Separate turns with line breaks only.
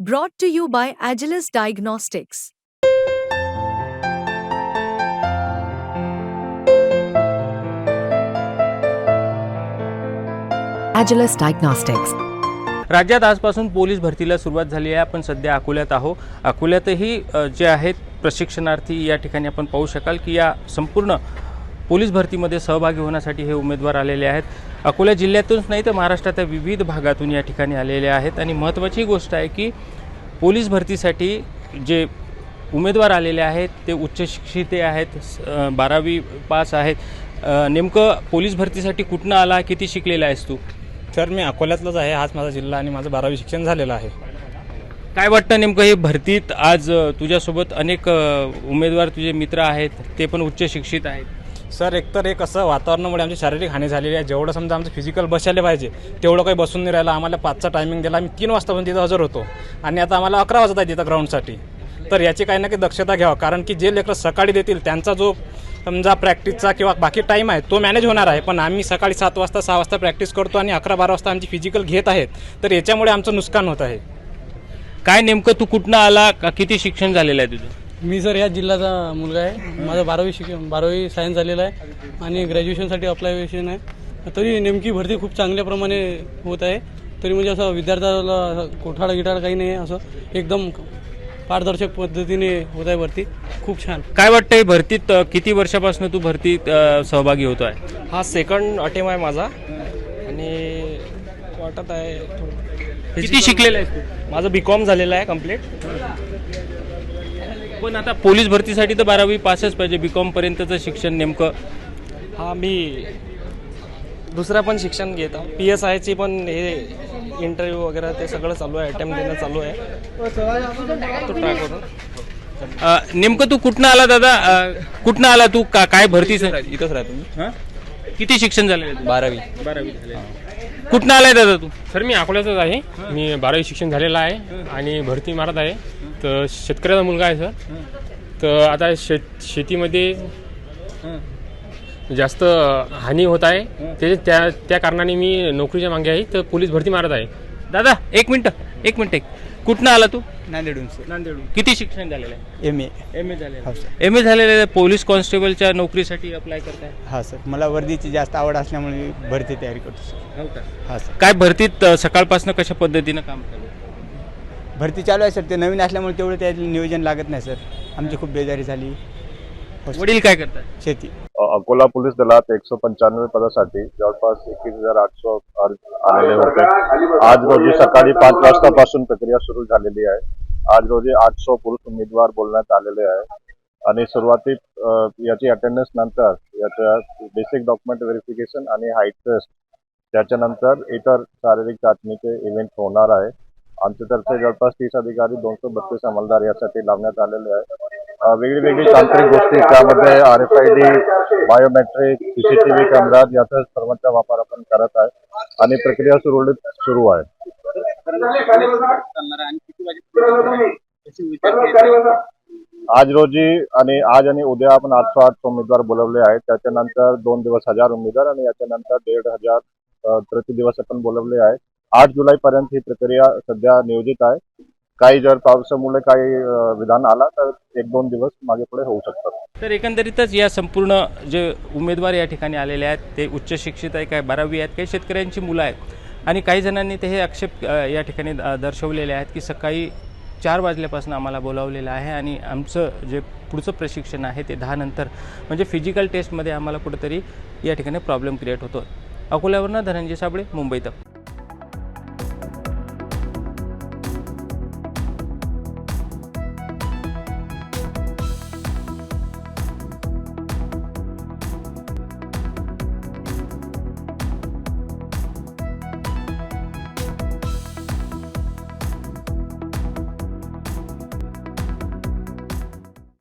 Brought to you by Agilis Diagnostics.
Agilis Diagnostics.
राज्यात आजपासून police भरतीला सुरुवात झाली आहे आपण सध्या अकोल्यात आहो अकोल्यातही जे आहेत प्रशिक्षणार्थी या ठिकाणी आपण पाहू शकाल की या संपूर्ण पोलीस भरतीमध्ये सहभागी होण्यासाठी हे उमेदवार आलेले आहेत अकोला जिल्ह्यातूनच नाही तर महाराष्ट्राच्या विविध भागातून या ठिकाणी आलेले आहेत. आणि महत्त्वाची गोष्ट आहे की पोलीस भरतीसाठी जे उमेदवार आलेले आहेत ते उच्च शिक्षित आहेत बारावी पास आहेत. नेमकं पोलीस भरतीसाठी कुठनं आला किती शिकलेला आहेस तू?
सर मी अकोल्यातलाच आहे हाच माझा जिल्हा आणि माझं बारावी शिक्षण झालेलं आहे.
काय वाटतं नेमकं हे भरतीत आज तुझ्यासोबत अनेक उमेदवार तुझे मित्र आहेत ते पण उच्च शिक्षित आहेत?
सर एकतर एक असं वातावरणामुळे आमची शारीरिक हानी झालेली आहे. जेवढं समजा आमचं फिजिकल बसायला पाहिजे तेवढं काही बसून नाही राहिलं. आम्हाला पाचचा टायमिंग दिला. आम्ही तीन वाजतापर्यंत तिथं हजर होतो. आणि आता आम्हाला अकरा वाजत आहे तिथं ग्राउंडसाठी तर याची काही ना काही दक्षता घ्यावा. कारण की जे लेकरं सकाळी देतील त्यांचा जो समजा प्रॅक्टिसचा किंवा बाकी टाईम आहे तो मॅनेज होणार आहे. पण आम्ही सकाळी सात वाजता सहा वाजता प्रॅक्टिस करतो आणि अकरा बारा वाजता आमची फिजिकल घेत आहेत. तर याच्यामुळे आमचं नुकसान होत आहे.
काय नेमकं तू कुठनं आला? का किती शिक्षण झालेलं आहे तुझं?
मी सर या जिल्ह्याचा मुलगा आहे. माझं बारावी शिक बारावी सायन्स झालेलं आहे आणि ग्रॅज्युएशनसाठी अप्लायवेशन आहे. तरी नेमकी भरती खूप चांगल्या प्रमाणे होत आहे. तरी म्हणजे असं विद्यार्थ्याला कोठाळा गिटाळ काही नाही आहे. असं एकदम पारदर्शक पद्धतीने होत आहे भरती. खूप छान.
काय वाटतंय भरतीत अ, किती वर्षापासून तू भरतीत अ, सहभागी होतोय?
हा सेकंड अटेम आहे माझा. आणि वाटत आहे थोडं.
किती शिकलेला आहेस तू?
माझं बी कॉम झालेलं आहे कंप्लीट
पण आता पोलीस भरतीसाठी तर बारावी पासच पाहिजे बी कॉम पर्यंतचं शिक्षण नेमकं?
हा मी दुसरं पण शिक्षण घेत आहे. पी एस आयची पण हे इंटरव्ह्यू वगैरे ते सगळं चालू आहे अटेम्प्ट देणं चालू आहे. तो ट्राय करून.
अ, नेमकं तू कुठनं आला दादा? अ, कुठनं आला तू? का काय भरती
इथंच राहतो मी
हं? किती शिक्षण झालेलं तुझं?
बारावी.
बारावी झाले कुठनं आलाय दादा तू?
सर मी अकोल्याचाच आहे. मी बारावी शिक्षण झालेलं आहे आणि भरती मारत आहे. तर शेतकऱ्याचा मुलगा आहे सर. तर आता शेत शेतीमध्ये जास्त हानी होत आहे. ते त्या त्या कारणाने मी नोकरीच्या मागे आहे. तर पोलीस भरती मारत आहे.
दादा एक मिनिट एक मिनिट. एक कुठनं आला तू?
नांदेडून सर.
नांदेड किती शिक्षण झालेलं आहे?
M A.
एम ए झालेलं
हो सर.
एम ए झालेलं आहे. पोलीस कॉन्स्टेबलच्या नोकरीसाठी अप्लाय करताय.
हा सर. मला वर्दीची जास्त आवड असल्यामुळे मी भरती तयारी करतो सर.
हो का?
हा सर.
काय भरतीत सकाळपासून कशा पद्धतीनं काम आहे?
भरती चालू आहे सर ते नवीन असल्यामुळे तेवढं त्यात नियोजन लागत नाही सर. आमची खूप बेजारी झाली.
वडील काय करतात?
शेती.
अकोला पोलीस दलात एकशे पंच्याण्णव पदासाठी जवळपास एकवीस हजार आठशे अर्ज आलेले होते. आज रोजी सकाळी पाच वाजतापासून प्रक्रिया सुरू झालेली आहे. आज रोजी आठशे पुरुष उमेदवार बोलण्यात आलेले आहे. आणि सुरुवातीत याची अटेंडन्स नंतर याच्या बेसिक डॉक्युमेंट व्हेरिफिकेशन आणि हाईट टेस्ट त्याच्यानंतर इतर शारीरिक चाचणीचे इव्हेंट होणार आहे. आमच्यातर्फे जवळपास तीस अधिकारी दोनशे बत्तीस अंमलदार यासाठी लावण्यात आलेले आहे वेगळी वेगळी तांत्रिक गोष्टी त्यामध्ये R F I D biometric CCTV camera याचा सर्वांचा वापर आपण करत आहे. आणि प्रक्रिया सुरळीत सुरू आहे. आज रोजी आणि आज आणि उद्या आपण आठशे आठ उमेदवार बोलवले आहेत. त्याच्यानंतर दोन दिवस हजार उमेदवार आणि याच्यानंतर दीड हजार प्रति दिवस आपण बोलवले आहेत. आठ जुलै पर्यंत ही प्रक्रिया सध्या नियोजित आहे. काही जर पावसामुळे काही विधान आला तर एक दोन दिवस मागे पुढे होऊ शकतात.
तर एकंदरीतच या संपूर्ण जे उमेदवार या ठिकाणी आलेले आहेत ते उच्च शिक्षित आहे काय बारावी आहेत काही शेतकऱ्यांची मुलं आहेत आणि काही जणांनी ते हे आक्षेप या ठिकाणी दर्शवलेले आहेत की सकाळी चार वाजल्यापासून आम्हाला बोलावलेलं आहे आणि आमचं जे पुढचं प्रशिक्षण आहे ते दहा नंतर म्हणजे फिजिकल टेस्टमध्ये आम्हाला कुठंतरी या ठिकाणी प्रॉब्लेम क्रिएट होतो. अकोल्यावरनं धनंजय साबळे मुंबईत